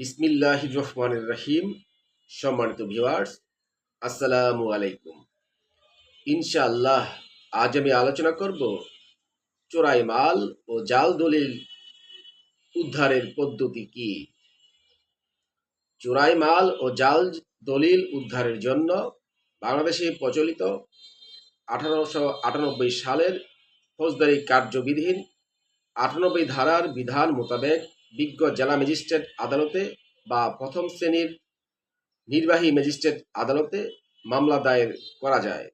বিসমিল্লাহ রহমান রহিম। সম্মানিত ভিউয়ার্স, আসসালামু আলাইকুম। ইনশাআল্লাহ, আজ আমি আলোচনা করব চোরাই মাল ও জাল দলিল উদ্ধারের পদ্ধতি কি? চোরাই মাল ও জাল দলিল উদ্ধারের জন্য বাংলাদেশে প্রচলিত আঠারোশো আটানব্বই সালের ফৌজদারি কার্যবিধির আটানব্বই ধারার বিধান মোতাবেক বিজ্ঞ জেলা ম্যাজিস্ট্রেট আদালতে বা প্রথম শ্রেণির নির্বাহী ম্যাজিস্ট্রেট আদালতে মামলা দায়ের করা যায়।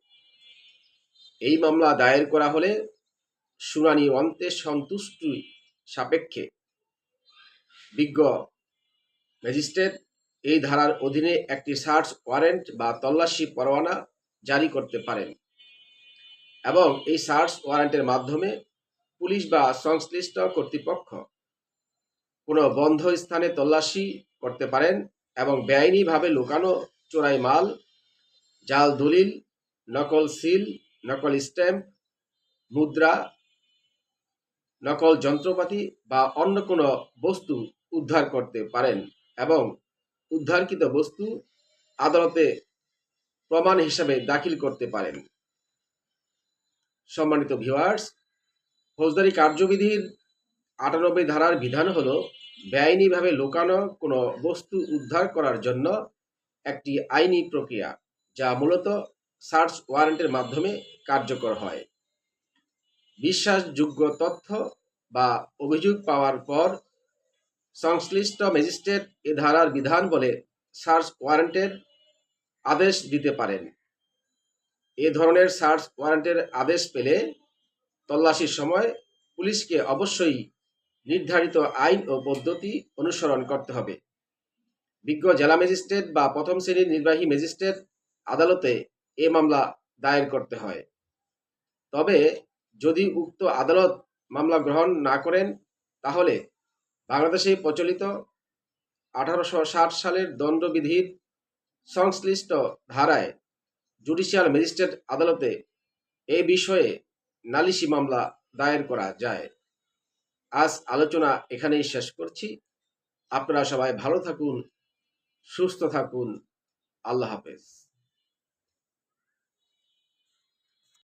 এই মামলা দায়ের করা হলে শুনানি অন্তে সন্তুষ্টি সাপেক্ষে বিজ্ঞ ম্যাজিস্ট্রেট এই ধারার অধীনে একটি সার্চ ওয়ারেন্ট বা তল্লাশি পরোয়ানা জারি করতে পারেন এবং এই সার্চ ওয়ারেন্টের মাধ্যমে পুলিশ বা সংশ্লিষ্ট কর্তৃপক্ষ কোনো বন্ধ স্থানে তল্লাশি করতে পারেন এবং বেআইনিভাবে লুকানো চোরাই মাল, জাল দলিল, নকল সিল, নকল স্ট্যাম্প, মুদ্রা, নকল যন্ত্রপাতি বা অন্য কোনো বস্তু উদ্ধার করতে পারেন এবং উদ্ধারকৃত বস্তু আদালতে প্রমাণ হিসাবে দাখিল করতে পারেন। সম্মানিত ভিউয়ার্স, ফৌজদারি কার্যবিধির আটানব্বই ধারার বিধান হলো, বেআইনিভাবে লুকানো কোনো বস্তু উদ্ধার করার জন্য একটি আইনি প্রক্রিয়া, যা মূলত সার্চ ওয়ারেন্টের মাধ্যমে কার্যকর হয়। বিশ্বাসযোগ্য তথ্য বা অভিযোগ পাওয়ার পর সংশ্লিষ্ট ম্যাজিস্ট্রেট এ ধারার বিধান বলে সার্চ ওয়ারেন্টের আদেশ দিতে পারেন। এ ধরনের সার্চ ওয়ারেন্টের আদেশ পেলে তল্লাশির সময় পুলিশকে অবশ্যই নির্ধারিত আইন ও পদ্ধতি অনুসরণ করতে হবে। বিজ্ঞ জেলা ম্যাজিস্ট্রেট বা প্রথম শ্রেণির নির্বাহী ম্যাজিস্ট্রেট আদালতে এ মামলা দায়ের করতে হয়। তবে যদি উক্ত আদালত মামলা গ্রহণ না করেন, তাহলে বাংলাদেশে প্রচলিত আঠারোশো ষাট সালের দণ্ডবিধির সংশ্লিষ্ট ধারায় জুডিশিয়াল ম্যাজিস্ট্রেট আদালতে এ বিষয়ে নালিশি মামলা দায়ের করা যায়। আজ আলোচনা এখানেই শেষ করছি। আপনারা সবাই ভালো থাকুন সুস্থ থাকুন। আল্লাহ হাফেজ।